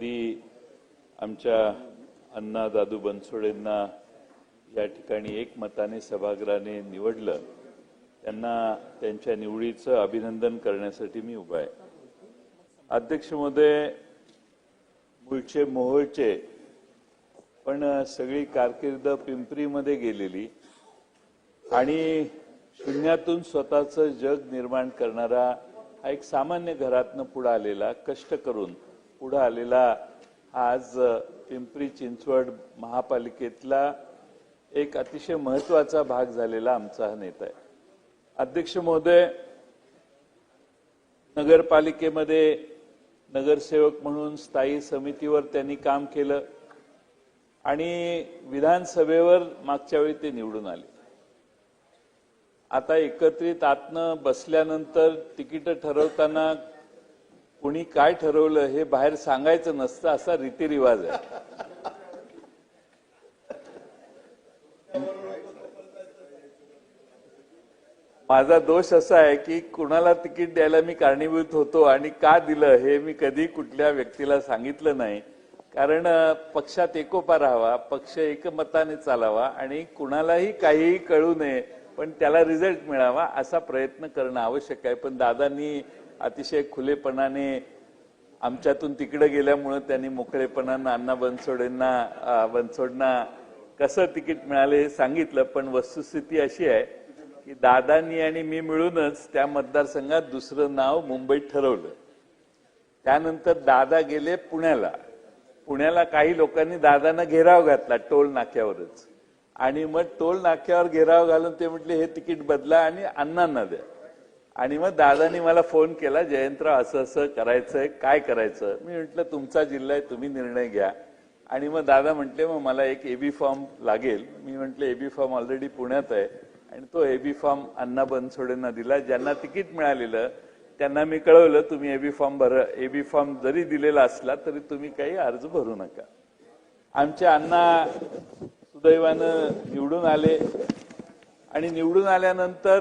आमच्या अण्णा दादू बनसोडेंना या ठिकाणी एकमताने सभागृहाने निवडलं. त्यांना त्यांच्या निवडीचं अभिनंदन करण्यासाठी मी उभा आहे. अध्यक्ष महोदय मूळचे मोहोळचे पण सगळी कारकीर्द पिंपरीमध्ये गेलेली आणि शून्यातून स्वतःचं जग निर्माण करणारा हा एक सामान्य घरातनं पुढे आलेला कष्ट करून पुढे आलेला आज पिंपरी चिंचवड महापालिकेतला एक अतिशय महत्त्वाचा भाग झालेला आमचा हा नेता आहे. अध्यक्ष महोदय नगरपालिकेमध्ये नगरसेवक म्हणून स्थायी समितीवर त्यांनी काम केलं आणि विधानसभेवर मागच्या वेळी ते निवडून आले. आता एकत्रित आतनं बसल्यानंतर तिकीट ठरवताना कुणी काय ठरवलं हे बाहेर सांगायचं नसतं असा रीतिरिवाज आहे. माझा दोष असा आहे की कुणाला तिकीट द्यायला मी कारणीभूत होतो आणि का दिलं हे मी कधी कुठल्या व्यक्तीला सांगितलं नाही. कारण पक्षात एकोपा राहावा पक्ष एकमताने चालावा आणि कुणालाही काहीही कळू नये पण त्याला रिझल्ट मिळावा असा प्रयत्न करणं आवश्यक आहे. पण दादांनी अतिशय खुलेपणाने आमच्यातून तिकडे गेल्यामुळं त्यांनी मोकळेपणानं अण्णा बनसोडेंना बनसोडना कसं तिकीट मिळाले हे सांगितलं पण वस्तुस्थिती अशी आहे की दादांनी आणि मी मिळूनच त्या मतदारसंघात दुसरं नाव मुंबईत ठरवलं. त्यानंतर दादा गेले पुण्याला. पुण्याला काही लोकांनी दादांना घेराव घातला टोल नाक्यावरच. आणि मग टोल नाक्यावर घेराव घालून ते म्हटले हे तिकीट बदला आणि अण्णांना द्या. आणि मग दादानी मला फोन केला जयंतराव असं असं करायचंय काय करायचं? मी म्हटलं तुमचा जिल्हा आहे तुम्ही निर्णय घ्या. आणि मग दादा म्हटले मग मला एक एबी फॉर्म लागेल. मी म्हटले एबी फॉर्म ऑलरेडी पुण्यात आहे. आणि तो एबी फॉर्म अण्णा बनसोडेंना दिला ज्यांना तिकीट मिळालेलं. त्यांना मी कळवलं तुम्ही एबी फॉर्म भर एबी फॉर्म जरी दिलेला असला तरी तुम्ही काही अर्ज भरू नका. आमचे अण्णा सुदैवानं निवडून आले. आणि निवडून आल्यानंतर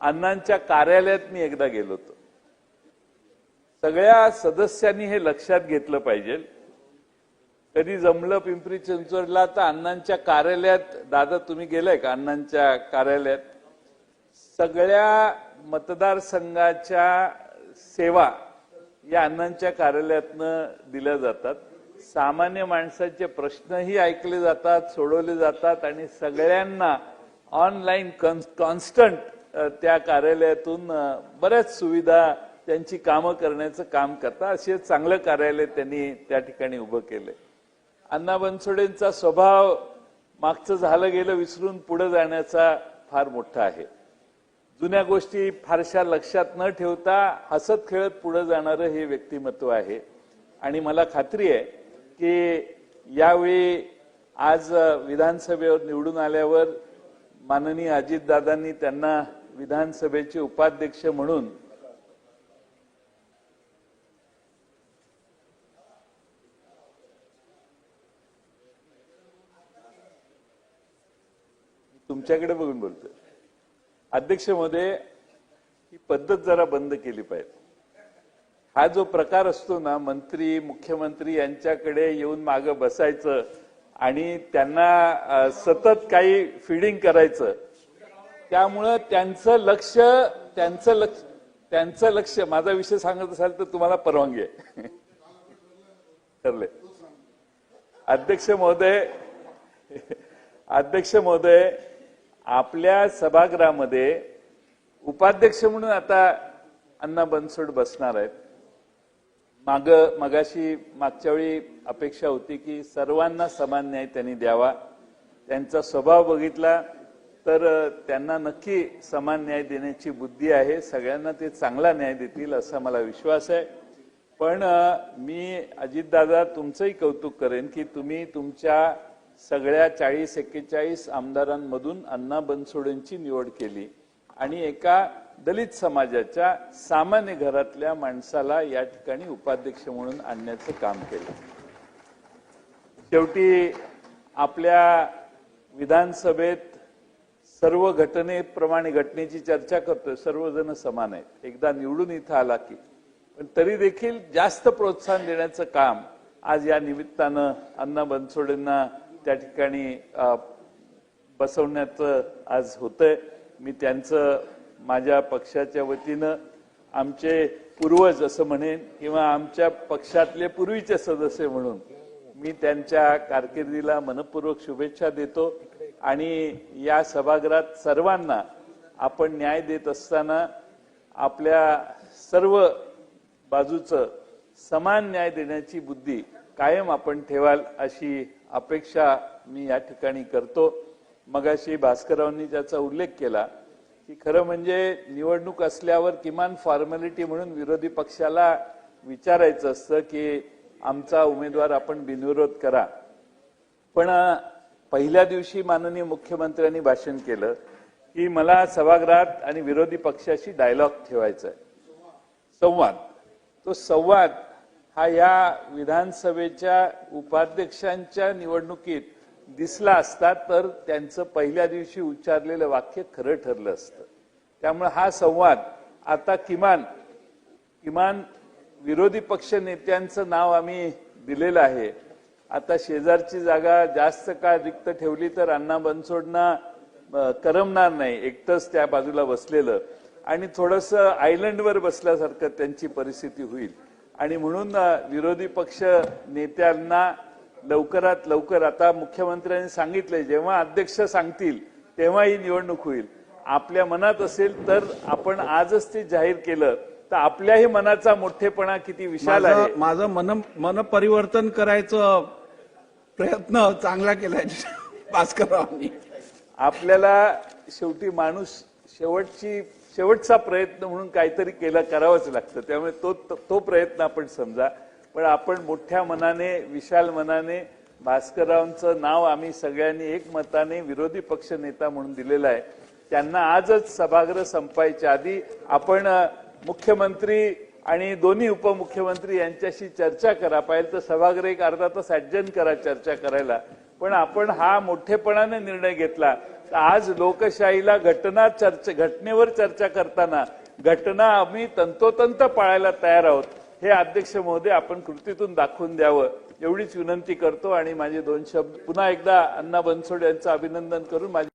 अण्णांच्या कार्यालयात मी एकदा गेलो होतो. सगळ्या सदस्यांनी हे लक्षात घेतलं पाहिजे. कधी जमलं पिंपरी चिंचवडला तर अण्णांच्या कार्यालयात दादा तुम्ही गेलाय का अण्णांच्या कार्यालयात? सगळ्या मतदारसंघाच्या सेवा या अण्णांच्या कार्यालयातनं दिल्या जातात. सामान्य माणसाचे प्रश्नही ऐकले जातात सोडवले जातात आणि सगळ्यांना ऑनलाईन कॉन्स्टंट त्या कार्यालयातून बऱ्याच सुविधा त्यांची कामं करण्याचं काम करतात. असे चांगलं कार्यालय त्यांनी त्या ठिकाणी उभं केलंय अण्णा बनसोडेंचा स्वभाव मागचं झालं गेलं विसरून पुढे जाण्याचा फार मोठा आहे. जुन्या गोष्टी फारशा लक्षात न ठेवता हसत खेळत पुढे जाणारं हे व्यक्तिमत्व आहे. आणि मला खात्री आहे की यावेळी आज विधानसभेवर निवडून आल्यावर माननीय अजितदादांनी त्यांना विधानसभेचे उपाध्यक्ष म्हणून तुमच्याकडे बघून बोलतोय. अध्यक्षमध्ये ही पद्धत जरा बंद केली पाहिजे. हा जो प्रकार असतो ना मंत्री मुख्यमंत्री यांच्याकडे येऊन मागं बसायचं आणि त्यांना सतत काही फिडिंग करायचं त्यामुळं त्यांचं लक्ष त्यांचं लक्ष त्यांचं लक्ष माझा विषय सांगत असाल तर तुम्हाला परवानगी आहे. ठरले. अध्यक्ष महोदय अध्यक्ष महोदय आपल्या सभागृहामध्ये उपाध्यक्ष म्हणून आता अण्णा बनसोड बसणार आहेत. माग मगाशी मागच्या वेळी अपेक्षा होती की सर्वांना समान न्याय त्यांनी द्यावा. त्यांचा स्वभाव बघितला. तर त्यांना नक्की समान न्याय देण्याची बुद्धी आहे. सगळ्यांना ते चांगला न्याय देतील असा मला विश्वास आहे. पण मी अजितदादा तुमचंही कौतुक करेन की तुम्ही तुमच्या सगळ्या चाळीस एक्केचाळीस आमदारांमधून अण्णा बनसोडेंची निवड केली आणि एका दलित समाजाच्या सामान्य घरातल्या माणसाला या ठिकाणी उपाध्यक्ष म्हणून आणण्याचं काम केलं. शेवटी आपल्या विधानसभेत सर्व घटनेप्रमाणे घटनेची चर्चा करतोय. सर्वजण समान आहेत. एकदा निवडून इथं आला की. पण तरी देखील जास्त प्रोत्साहन देण्याचं काम आज या निमित्तानं अण्णा बनसोडेंना त्या ठिकाणी बसवण्याचं आज होतंय. मी त्यांचं माझ्या पक्षाच्या वतीनं आमचे पूर्वज असं म्हणेन किंवा आमच्या पक्षातले पूर्वीचे सदस्य म्हणून मी त्यांच्या कारकिर्दीला मनपूर्वक शुभेच्छा देतो. आणि या सभागृहात सर्वांना आपण न्याय देत असताना आपल्या सर्व बाजूचं समान न्याय देण्याची बुद्धी कायम आपण ठेवाल अशी अपेक्षा मी या ठिकाणी करतो. मगाशी भास्कररावांनी ज्याचा उल्लेख केला की खरं म्हणजे निवडणूक असल्यावर किमान फॉर्मॅलिटी म्हणून विरोधी पक्षाला विचारायचं असतं की आमचा उमेदवार आपण बिनविरोध करा. पण पहिल्या दिवशी माननीय मुख्यमंत्र्यांनी भाषण केलं की मला सभागृहात आणि विरोधी पक्षाशी डायलॉग ठेवायचा आहे संवाद. तो संवाद हा या विधानसभेच्या उपाध्यक्षांच्या निवडणुकीत दिसला असता तर त्यांचं पहिल्या दिवशी उच्चारलेलं वाक्य खरं ठरलं असतं. त्यामुळे हा संवाद आता किमान किमान विरोधी पक्ष नेत्यांचं नाव आम्ही दिलेलं आहे. आता शेजारची जागा जास्त काळ रिक्त ठेवली तर अण्णा बनसोडना करमणार नाही. एकटंच त्या बाजूला बसलेलं. आणि थोडस आयलंडवर बसल्यासारखं त्यांची परिस्थिती होईल. आणि म्हणून विरोधी पक्ष नेत्यांना लवकरात लवकर आता मुख्यमंत्र्यांनी सांगितलंय जेव्हा अध्यक्ष सांगतील तेव्हा ही निवडणूक होईल. आपल्या मनात असेल तर आपण आजच ते जाहीर केलं तर आपल्याही मनाचा मोठेपणा किती विशाल आहे. माझं माझं मन मन परिवर्तन करायचं प्रयत्न चांगला केलाय भास्कररावांनी. आपल्याला शेवटी माणूस शेवटची शेवटचा प्रयत्न म्हणून काहीतरी केला करावंच लागतं. त्यामुळे तो तो- तो प्रयत्न आपण समजा. पण आपण मोठ्या मनाने विशाल मनाने भास्कररावांचं नाव आम्ही सगळ्यांनी एकमताने विरोधी पक्ष नेता म्हणून दिलेलं आहे. त्यांना आजच सभागृह संपायच्या आधी आपण मुख्यमंत्री आणि दोन्ही उपमुख्यमंत्री यांच्याशी चर्चा करा. पाहिजे तर सभागृह एक अर्धा तास ऍडजन करा चर्चा करायला. पण आपण हा मोठेपणाने निर्णय घेतला. तर आज लोकशाहीला घटना चर्चा घटनेवर चर्चा करताना घटना आम्ही तंतोतंत पाळायला तयार आहोत. हे अध्यक्ष महोदय आपण कृतीतून दाखवून द्यावं. एवढीच विनंती करतो आणि माझे दोन शब्द पुन्हा एकदा अण्णा बनसोड यांचं अभिनंदन करून माझे